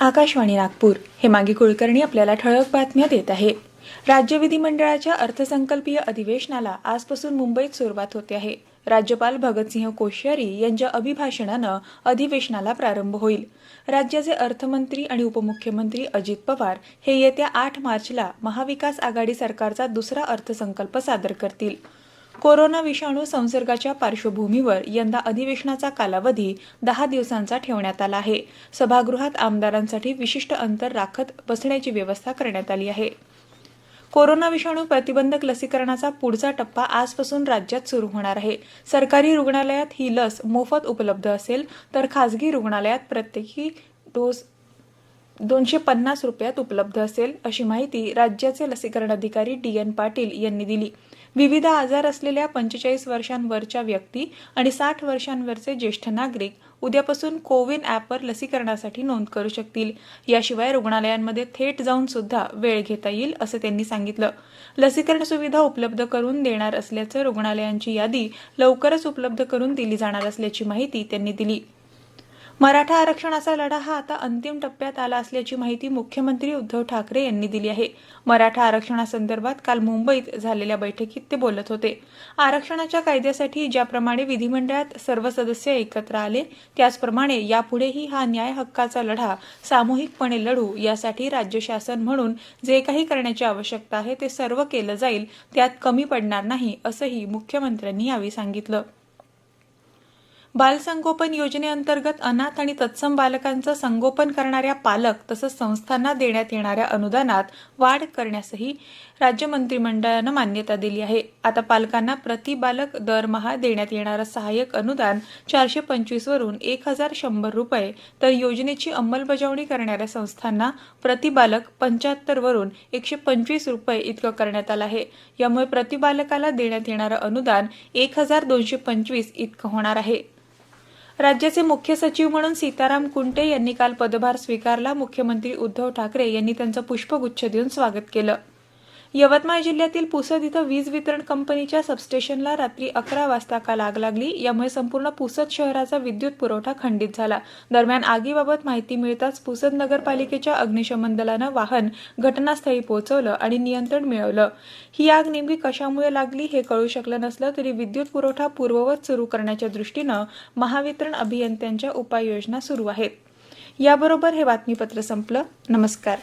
आकाशवाणी नागपूर. हे मागे कुलकर्णी आपल्याला ठळक बातम्या देत आहे. राज्य विधिमंडळाच्या अर्थसंकल्पीय अधिवेशनाला आजपासून मुंबईत सुरुवात होते आहे. राज्यपाल भगतसिंह कोश्यारी यांच्या अभिभाषणानं अधिवेशनाला प्रारंभ होईल. राज्याचे अर्थमंत्री आणि उपमुख्यमंत्री अजित पवार हे येत्या आठ मार्चला महाविकास आघाडी सरकारचा दुसरा अर्थसंकल्प सादर करतील. कोरोना विषाणू संसर्गाच्या पार्श्वभूमीवर यंदा अधिवेशनाचा कालावधी दहा दिवसांचा ठेवण्यात आला आहे. सभागृहात आमदारांसाठी विशिष्ट अंतर राखत बसण्याची व्यवस्था करण्यात आली आहे. कोरोना विषाणू प्रतिबंधक लसीकरणाचा पुढचा टप्पा आजपासून राज्यात सुरू होणार आहे. सरकारी रुग्णालयात ही लस मोफत उपलब्ध असेल तर खासगी रुग्णालयात प्रत्येकी डोस दोनशे पन्नास रुपयात उपलब्ध असेल अशी माहिती राज्याचे लसीकरण अधिकारी डी एन पाटील यांनी दिली. विविध आजार असलेल्या पंचेचाळीस वर्षांवरच्या व्यक्ती आणि साठ वर्षांवरचे ज्येष्ठ नागरिक उद्यापासून कोविन ॲपवर लसीकरणासाठी नोंद करू शकतील. याशिवाय रुग्णालयांमध्ये थेट जाऊन सुद्धा वेळ घेता येईल असं त्यांनी सांगितलं. लसीकरण सुविधा उपलब्ध करून देणार असल्याचं रुग्णालयांची यादी लवकरच उपलब्ध करून दिली जाणार असल्याची माहिती त्यांनी दिली. मराठा आरक्षणाचा लढा हा आता अंतिम टप्प्यात आला असल्याची माहिती मुख्यमंत्री उद्धव ठाकरे यांनी दिली आहे. मराठा आरक्षणासंदर्भात काल मुंबईत झालेल्या बैठकीत ते बोलत होते. आरक्षणाच्या कायद्यासाठी ज्याप्रमाणे विधिमंडळात सर्व सदस्य एकत्र आले त्याचप्रमाणे यापुढेही हा न्याय हक्काचा लढा सामूहिकपणे लढू यासाठी राज्य शासन म्हणून जे काही करण्याची आवश्यकता आहे ते सर्व केलं जाईल त्यात कमी पडणार नाही असंही मुख्यमंत्र्यांनी यावेळी सांगितलं. बालसंगोपन योजनेअंतर्गत अनाथ आणि तत्सम बालकांचं संगोपन करणाऱ्या पालक तसंच संस्थांना देण्यात येणाऱ्या अनुदानात वाढ करण्यासही राज्य मंत्रिमंडळानं मान्यता दिली आहे. आता पालकांना प्रति बालक दरमहा देण्यात येणारं सहाय्यक अनुदान चारशे पंचवीस वरून एक हजार शंभर रुपये. तर योजनेची अंमलबजावणी करणाऱ्या संस्थांना प्रति बालक पंच्याहत्तर वरून एकशे पंचवीस रुपये इतकं करण्यात आलं आहे. यामुळे प्रति बालकाला देण्यात येणारं अनुदान एक हजार दोनशे पंचवीस इतकं होणार आहे. राज्याचे मुख्य सचिव म्हणून सीताराम कुंटे यांनी काल पदभार स्वीकारला. मुख्यमंत्री उद्धव ठाकरे यांनी त्यांचं पुष्पगुच्छ देऊन स्वागत केलं. यवतमाळ जिल्ह्यातील पुसद इथं वीज वितरण कंपनीच्या सबस्टेशनला रात्री अकरा वाजता काल आग लागली? यामुळे संपूर्ण पुसद शहराचा विद्युत पुरवठा खंडित झाला. दरम्यान आगीबाबत माहिती मिळताच पुसद नगरपालिकेच्या अग्निशमन दलानं वाहन घटनास्थळी पोहोचवलं आणि नियंत्रण मिळवलं. ही आग नेमकी कशामुळे लागली हे कळू शकलं नसलं तरी विद्युत पुरवठा पूर्ववत सुरू करण्याच्या दृष्टीनं महावितरण अभियंत्यांच्या उपाययोजना सुरू आहेत. याबरोबर हे बातमीपत्र संपलं. नमस्कार.